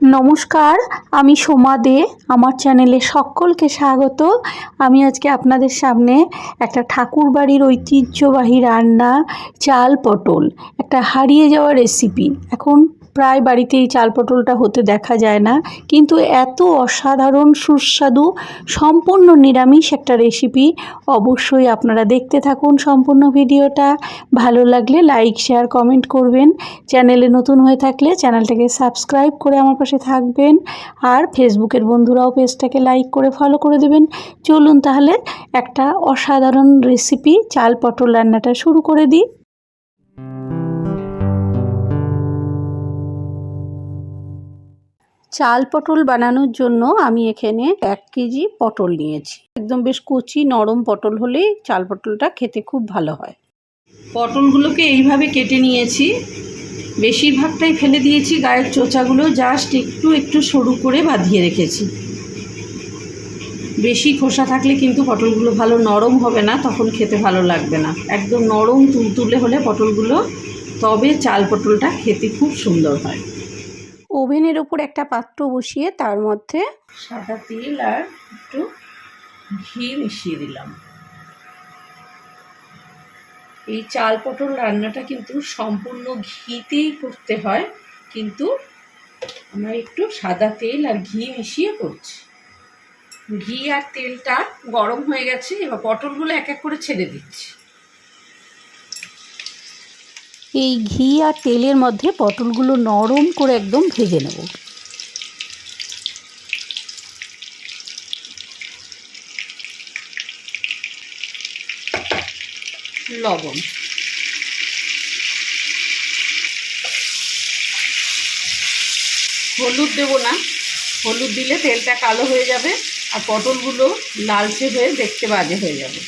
নমস্কার, আমি সোমা দে, আমার চ্যানেলে সকলকে স্বাগত। আমি আজকে আপনাদের সামনে একটা ঠাকুর বাড়ির ঐতিহ্যবাহী রান্না, চাল পটল, একটা হারিয়ে যাওয়া রেসিপি এখন প্রায় বাড়িতে এই চাল পটলটা হতে দেখা যায় না, কিন্তু এত অসাধারণ, সুস্বাদু, সম্পূর্ণ নিরামিষ একটা রেসিপি অবশ্যই আপনারা দেখতে থাকুন সম্পূর্ণ ভিডিওটা। ভালো লাগলে লাইক শেয়ার কমেন্ট করবেন। চ্যানেলে নতুন হয়ে থাকলে চ্যানেলটাকে সাবস্ক্রাইব করে আমার পাশে থাকবেন। আর ফেসবুকের বন্ধুরাও পেজটাকে লাইক করে ফলো করে দেবেন। চলুন তাহলে একটা অসাধারণ রেসিপি চাল পটল রান্নাটা শুরু করে দিই। চাল পটল বানানোর জন্য আমি এখানে এক কেজি পটল নিয়েছি। একদম বেশ কচি, নরম পটল হলেই চাল পটলটা খেতে খুব ভালো হয়। পটলগুলোকে এইভাবে কেটে নিয়েছি। বেশিরভাগটাই ফেলে দিয়েছি গায়ের চোচাগুলো জাস্ট একটু একটু সরু করে বাঁধিয়ে রেখেছি। বেশি খোসা থাকলে কিন্তু পটলগুলো ভালো নরম হবে না তখন খেতে ভালো লাগবে না। একদম নরম তুলতুলে হলে পটলগুলো তবে চাল পটলটা খেতে খুব সুন্দর হয়। ওভেনের ওপর একটা পাত্র বসিয়ে তার মধ্যে সাদা তেল আর একটু ঘি মিশিয়ে দিলাম। এই চাল পটল রান্নাটা কিন্তু সম্পূর্ণ ঘিতেই করতে হয়, কিন্তু আমরা একটু সাদা তেল আর ঘি মিশিয়ে করছি। ঘি আর তেলটা গরম হয়ে গেছে, এবার পটলগুলো এক এক করে ছেড়ে দিচ্ছি। এই ঘি আর তেলের মধ্যে পটলগুলো নরম করে একদম ভেজে নেব। লবণ। হলুদ দেবো না। হলুদ দিলে তেলটা কালো হয়ে যাবে আর পটলগুলো লালচে হয়ে দেখতে বাজে হয়ে যাবে।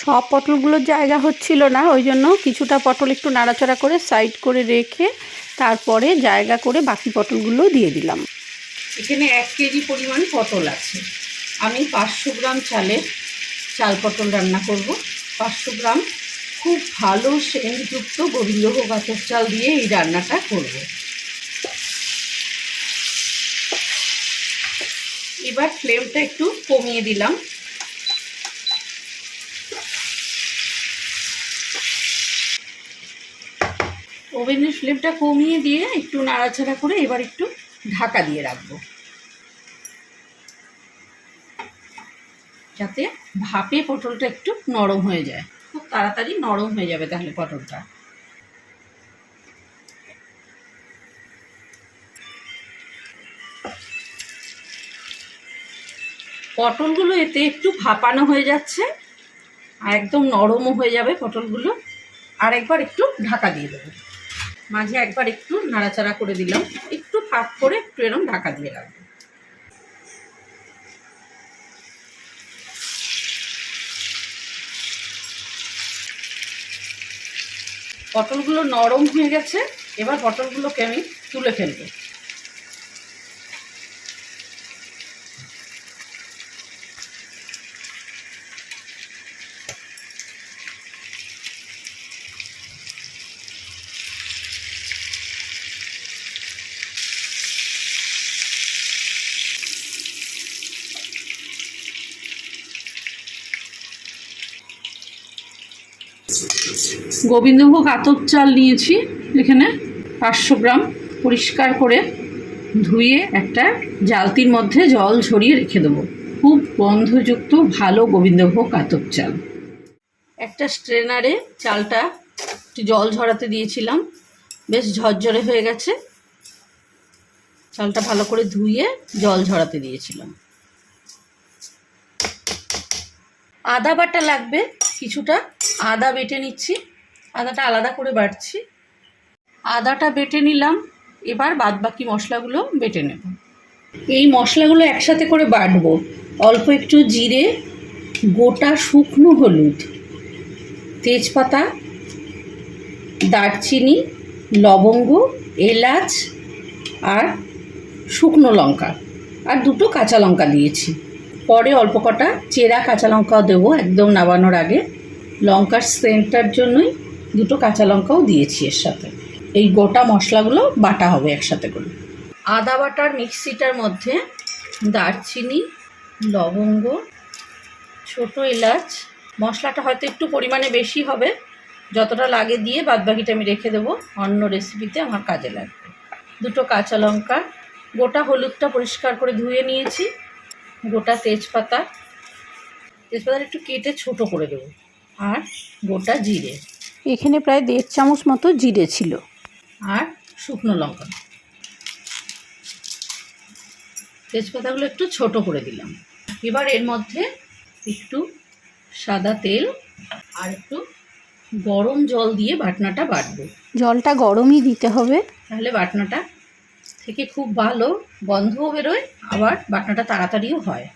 সব পটলগুলোর জায়গা হচ্ছিল না ওই জন্য কিছুটা পটল একটু নাড়াচাড়া করে সাইড করে রেখে তারপরে জায়গা করে বাকি পটলগুলো দিয়ে দিলাম। এখানে এক কেজি পরিমাণ পটল আছে। আমি পাঁচশো গ্রাম চালের চাল পটল রান্না করব। পাঁচশো গ্রাম খুব ভালো সেন্টযুক্ত গোবিন্দভোগ গাছের চাল দিয়ে এই রান্নাটা করব। এবার ফ্লেমটা একটু কমিয়ে দিলাম। ওভেনের ফ্লেমটা কমিয়ে দিয়ে একটু নাড়াচাড়া করে এবার একটু ঢাকা দিয়ে রাখব। যাতে ভাপে পটলটা একটু নরম হয়ে যায়। খুব তাড়াতাড়ি নরম হয়ে যাবে তাহলে পটলটা। পটলগুলো এতে একটু ভাপানো হয়ে যাচ্ছে, আর একদম নরমও হয়ে যাবে পটলগুলো। আর একবার একটু ঢাকা দিয়ে দেবো। মাঝে একবার একটু নাড়াচাড়া করে দিলাম, একটু ফাঁক করে একটু এরম ঢাকা দিয়ে রাখব। পটলগুলো নরম হয়ে গেছে এবার পটলগুলোকে আমি তুলে ফেলব। গোবিন্দভোগ আতপ চাল নিয়েছি এখানে পাঁচশো গ্রাম পরিষ্কার করে ধুয়ে একটা জালতির মধ্যে জল ঝরিয়ে রেখে দেবো। খুব গন্ধযুক্ত, ভালো গোবিন্দভোগ আতপ চাল। একটা স্ট্রেনারে চালটা একটু জল ঝরাতে দিয়েছিলাম। বেশ ঝরঝরে হয়ে গেছে। চালটা ভালো করে ধুয়ে জল ঝরাতে দিয়েছিলাম। আদা বাটা লাগবে, কিছুটা আদা বেটে নিচ্ছি। আদাটা আলাদা করে বাটছি আদাটা বেটে নিলাম, এবার বাদ বাকি মশলাগুলো বেটে নেব। এই মশলাগুলো একসাথে করে বাটবো। অল্প একটু জিরে, গোটা শুকনো হলুদ, তেজপাতা, দারচিনি, লবঙ্গ, এলাচ আর শুকনো লঙ্কা। আর দুটো কাঁচা লঙ্কা দিয়েছি। পরে অল্প কটা চেরা কাঁচা লঙ্কাও দেবো একদম নাবানোর আগে। লঙ্কার সেন্টটার জন্যই দুটো কাঁচা লঙ্কাও দিয়েছি এর সাথে। এই গোটা মশলাগুলো বাটা হবে একসাথে করে। আদা বাটার মিক্সিটার মধ্যে দারচিনি, লবঙ্গ, ছোট এলাচ, মশলাটা হয়তো একটু পরিমাণে বেশি হবে, যতটা লাগে দিয়ে বাদবাকিটা আমি রেখে দেবো। অন্য রেসিপিতে আমার কাজে লাগবে। দুটো কাঁচা লঙ্কা, গোটা হলুদটা পরিষ্কার করে ধুয়ে নিয়েছি। গোটা তেজপাতা, তেজপাতাটা একটু কেটে ছোট করে দেবো। আর গোটা জিরে। এখানে প্রায় দেড় চামচ মতো জিরে ছিল। আর শুকনো লঙ্কা। তেজপাতাগুলো একটু ছোট করে দিলাম। এবার এর মধ্যে একটু সাদা তেল আর একটু গরম জল দিয়ে বাটনাটা বাটবো। জলটা গরমই দিতে হবে। তাহলে বাটনাটা থেকে খুব ভালো গন্ধও বেরোয় আবার বাটনাটা তাড়াতাড়িও হয়।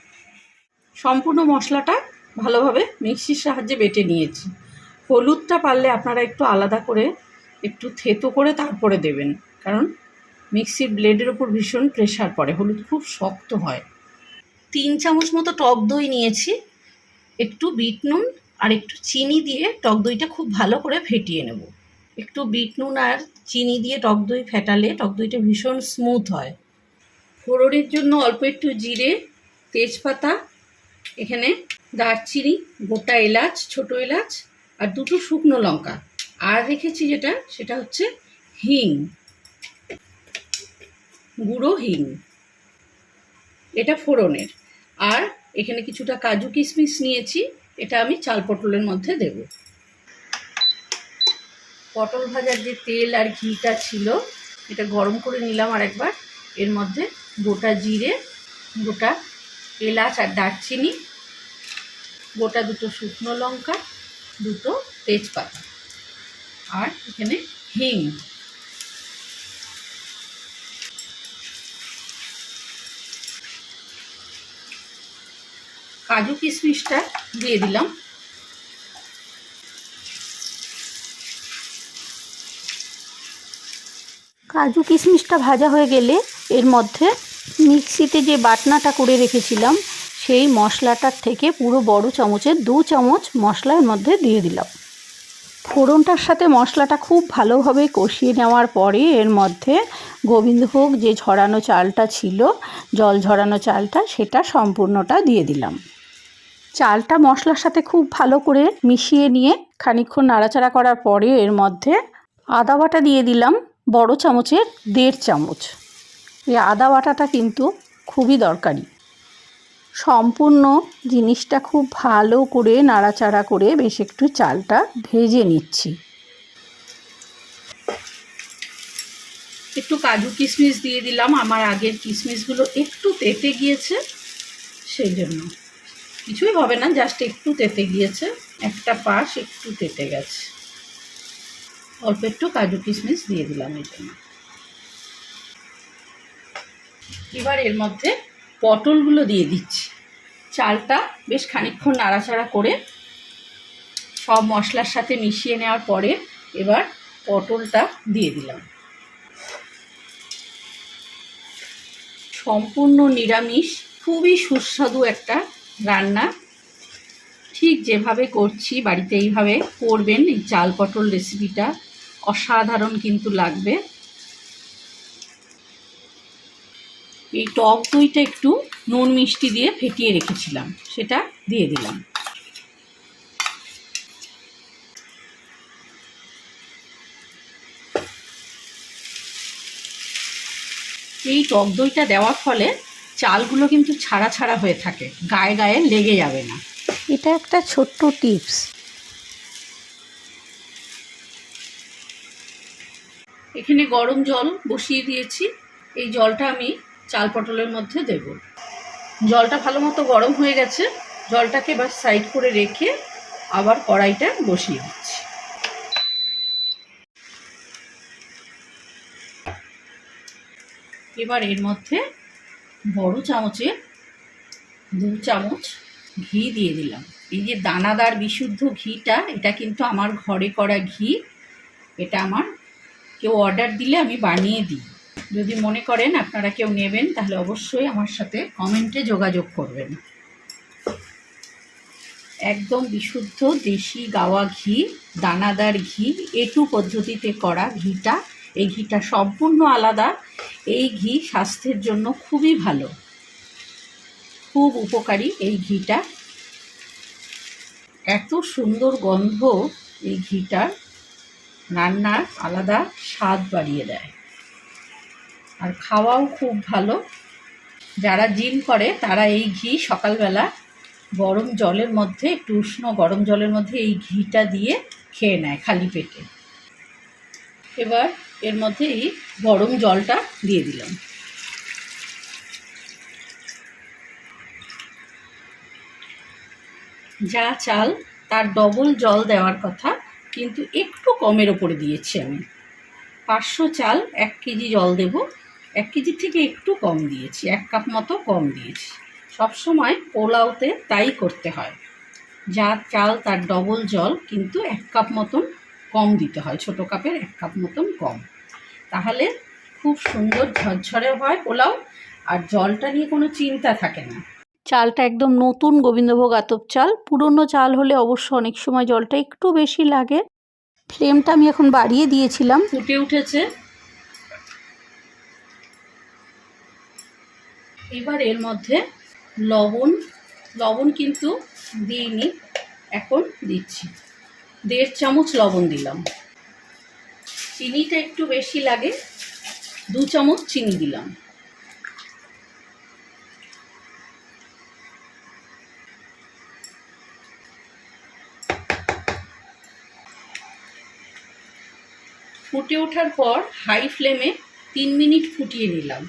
সম্পূর্ণ মশলাটা ভালোভাবে মিক্সির সাহায্যে বেটে নিয়েছি। হলুদটা পারলে আপনারা একটু আলাদা করে একটু থেতো করে তারপরে দেবেন। কারণ মিক্সির ব্লেডের ওপর ভীষণ প্রেশার পড়ে, হলুদ খুব শক্ত হয়। তিন চামচ মতো টক দই নিয়েছি, একটু বিট নুন আর একটু চিনি দিয়ে টক দইটা খুব ভালো করে ফেটিয়ে নেব। একটু বিট নুন আর চিনি দিয়ে টক দই ফেটালে টক দইটা ভীষণ স্মুথ হয়। ফোড়নের জন্য অল্প একটু জিরে, তেজপাতা, এখানে দারচিনি, গোটা এলাচ, ছোট এলাচ আর দুটো শুকনো লঙ্কা। আর রেখেছি যেটা, সেটা হচ্ছে হিং। গুঁড়ো হিং। এটা ফোড়নের। আর এখানে কিছুটা কাজু কিশমিশ নিয়েছি, এটা আমি চাল পটলের মধ্যে দেব। পটল ভাজার যে তেল আর ঘিটা ছিল, এটা গরম করে নিলাম আর একবার। এর মধ্যে গোটা জিরে, গোটা এলাচ আর দারচিনি, গোটা দুটো শুকনো লঙ্কা দুটো তেজপাতা। আর এখানে হিং। কাজু কিশমিশটা দিয়ে দিলাম। কাজু কিশমিশটা ভাজা হয়ে গেলে এর মধ্যে মিক্সিতে যে বাটনাটা করে রেখেছিলাম সেই মশলাটার থেকে পুরো বড় চামচের দু চামচ মশলার মধ্যে দিয়ে দিলাম। ফোড়নটার সাথে মশলাটা খুব ভালোভাবে কষিয়ে নেওয়ার পরে এর মধ্যে গোবিন্দভোগ যে ঝরানো চালটা ছিল, জল ঝরানো চালটা, সেটা সম্পূর্ণটা দিয়ে দিলাম। চালটা মশলার সাথে খুব ভালো করে মিশিয়ে নিয়ে খানিকক্ষণ নাড়াচাড়া করার পরে এর মধ্যে আদা বাটা দিয়ে দিলাম বড় চামচের দেড় চামচ। এই আদা বাটাটা কিন্তু খুবই দরকারি। সম্পূর্ণ জিনিসটা খুব ভালো করে নাড়াচাড়া করে বেশ একটু চালটা ভেজে নিচ্ছি। একটু কাজু কিশমিশ দিয়ে দিলাম। আমার আগের কিশমিশগুলো একটু তেতে গিয়েছে, সেই জন্য। কিছুই হবে না, জাস্ট একটু তেতে গিয়েছে। একটা পাশ একটু তেতে গেছে। অল্প একটু কাজু কিশমিশ দিয়ে দিলাম এই জন্য। এবার এর মধ্যে পটলগুলো দিয়ে দিচ্ছি। চালটা বেশ খানিকক্ষণ নাড়াচাড়া করে সব মশলার সাথে মিশিয়ে নেওয়ার পরে এবার পটলটা দিয়ে দিলাম। সম্পূর্ণ নিরামিষ, খুবই সুস্বাদু একটা রান্না। ঠিক যেভাবে করছি, বাড়িতে এইভাবে করবেন এই চাল পটল রেসিপিটা অসাধারণ কিন্তু লাগবে। এই টক দইটা একটু নুন মিষ্টি দিয়ে ফেটিয়ে রেখেছিলাম সেটা দিয়ে দিলাম। এই টক দইটা দেওয়ার ফলে চালগুলো কিন্তু ছাড়া ছাড়া হয়ে থাকে গায়ে গায়ে লেগে যাবে না। এটা একটা ছোট্ট টিপস। এখানে গরম জল বসিয়ে দিয়েছি। এই জলটা আমি চাল পটলের মধ্যে দেব। জলটা ভালো মতো গরম হয়ে গেছে। জলটাকে এবার সাইড করে রেখে আবার কড়াইটা বসিয়ে দিচ্ছি। এবার এর মধ্যে বড় চামচে দু চামচ ঘি দিয়ে দিলাম। এই যে দানাদার বিশুদ্ধ ঘিটা, এটা কিন্তু আমার ঘরে করা ঘি। এটা আমার কেউ অর্ডার দিলে আমি বানিয়ে দিই। যদি মনে করেন আপনারা কেউ নেবেন, তাহলে অবশ্যই আমার সাথে কমেন্টে যোগাযোগ করবেন। একদম বিশুদ্ধ দেশি গাওয়া ঘি, দানাদার ঘি এটু পদ্ধতিতে করা ঘিটা। এই ঘিটা সম্পূর্ণ আলাদা। এই ঘি স্বাস্থ্যের জন্য খুবই ভালো। খুব উপকারী এই ঘিটা। এত সুন্দর গন্ধ এই ঘিটার। রান্নার আলাদা স্বাদ বাড়িয়ে দেয়। আর খাওয়াও খুব ভালো। যারা জিম করে, তারা এই ঘি সকালবেলা গরম জলের মধ্যে, একটু উষ্ণ গরম জলের মধ্যে এই ঘিটা দিয়ে খেয়ে নেয় খালি পেটে। এবার এর মধ্যে এই গরম জলটা দিয়ে দিলাম। যা চাল, তার ডবল জল দেওয়ার কথা, কিন্তু একটু কমের ওপরে দিয়েছি আমি। পাঁচশো চাল, এক কেজি জল দেব। এক কেজির থেকে একটু কম দিয়েছি এক কাপ মতো কম দিয়েছি। সবসময় পোলাওতে তাই করতে হয়। যা চাল তার ডবল জল কিন্তু এক কাপ মতন কম দিতে হয় ছোটো কাপের এক কাপ মতন কম। তাহলে খুব সুন্দর ঝরঝরে হয় পোলাও আর জলটা নিয়ে কোনো চিন্তা থাকে না। চালটা একদম নতুন গোবিন্দভোগ আতপ চাল। পুরনো চাল হলে অবশ্য অনেক সময় জলটা একটু বেশি লাগে। ফ্লেমটা আমি এখন বাড়িয়ে দিয়েছিলাম। ফুটে উঠেছে। এবার এর মধ্যে লবণ লবণ কিন্তু দিইনি, এখন দিচ্ছি। দেড় চামচ লবণ দিলাম। চিনিটা একটু বেশি লাগে, দু চামচ চিনি দিলাম। ফুটে ওঠার পর হাই ফ্লেমে তিন মিনিট ফুটিয়ে নিলাম।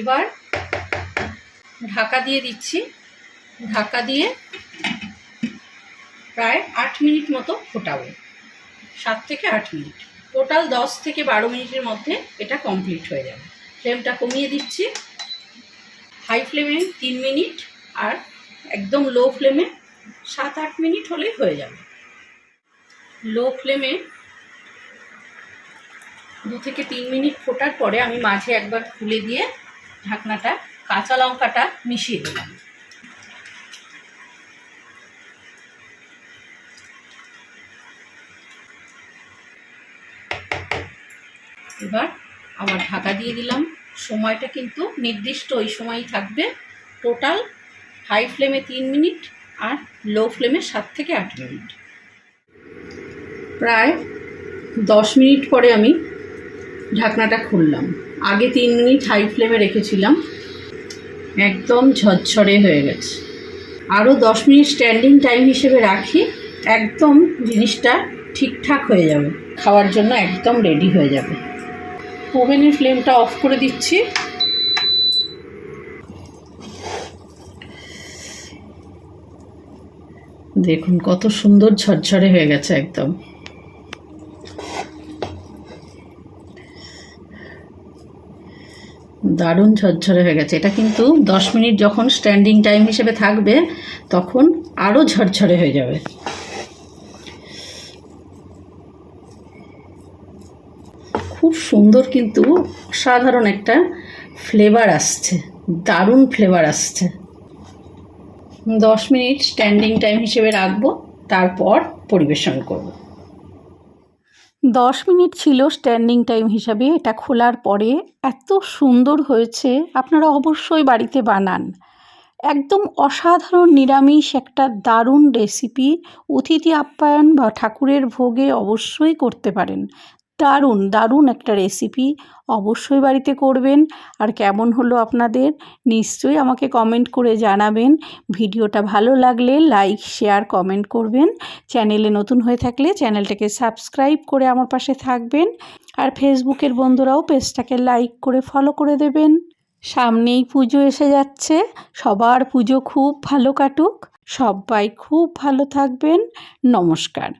এবার ঢাকা দিয়ে দিচ্ছি। ঢাকা দিয়ে প্রায় আট মিনিট মতো ফোটাবো। সাত থেকে আট মিনিট। টোটাল দশ থেকে বারো মিনিটের মধ্যে এটা কমপ্লিট হয়ে যাবে। ফ্লেমটা কমিয়ে দিচ্ছি। হাই ফ্লেমে তিন মিনিট আর একদম লো ফ্লেমে সাত আট মিনিট হলেই হয়ে যাবে। লো ফ্লেমে দু থেকে তিন মিনিট ফোটার পরে আমি মাঝে একবার খুলে দিয়ে ঢাকনাটা কাঁচা লঙ্কাটা মিশিয়ে দিলাম। এবার আবার ঢাকা দিয়ে দিলাম। সময়টা কিন্তু নির্দিষ্ট ওই সময়ই থাকবে। টোটাল হাই ফ্লেমে তিন মিনিট আর লো ফ্লেমে সাত থেকে আট মিনিট। প্রায় দশ মিনিট পরে আমি ঢাকনাটা খুললাম। আগে তিন মিনিট হাই ফ্লেমে রেখেছিলাম। একদম ঝরঝরে হয়ে গেছে। আরও দশ মিনিট স্ট্যান্ডিং টাইম হিসেবে রাখি, একদম জিনিসটা ঠিকঠাক হয়ে যাবে। খাওয়ার জন্য একদম রেডি হয়ে যাবে। ওভেনের ফ্লেমটা অফ করে দিচ্ছি। দেখুন কত সুন্দর ঝরঝরে হয়ে গেছে একদম। দারুণ ঝরঝরে হয়ে গেছে। এটা কিন্তু দশ মিনিট যখন স্ট্যান্ডিং টাইম হিসেবে থাকবে, তখন আরও ঝরঝরে হয়ে যাবে। খুব সুন্দর কিন্তু সাধারণ একটা ফ্লেভার আসছে। দারুণ ফ্লেভার আসছে। দশ মিনিট স্ট্যান্ডিং টাইম হিসেবে রাখব, তারপর পরিবেশন করব। দশ মিনিট ছিল স্ট্যান্ডিং টাইম হিসাবে, এটা খোলার পরে। এত সুন্দর হয়েছে, আপনারা অবশ্যই বাড়িতে বানান। একদম অসাধারণ নিরামিষ একটা দারুণ রেসিপি অতিথি আপ্যায়ন বা ঠাকুরের ভোগে অবশ্যই করতে পারেন। দারুণ দারুণ একটা রেসিপি অবশ্যই বাড়িতে করবেন। আর কেমন হলো আপনাদের? নিশ্চয়ই আমাকে কমেন্ট করে জানাবেন। ভিডিওটা ভালো লাগলে লাইক শেয়ার কমেন্ট করবেন। চ্যানেলে নতুন হয়ে থাকলে চ্যানেলটাকে সাবস্ক্রাইব করে আমার পাশে থাকবেন। আর ফেসবুকের বন্ধুরাও পেজটাকে লাইক করে ফলো করে দেবেন। সামনেই পুজো এসে যাচ্ছে। সবার পুজো খুব ভালো কাটুক। সবাই খুব ভালো থাকবেন। নমস্কার।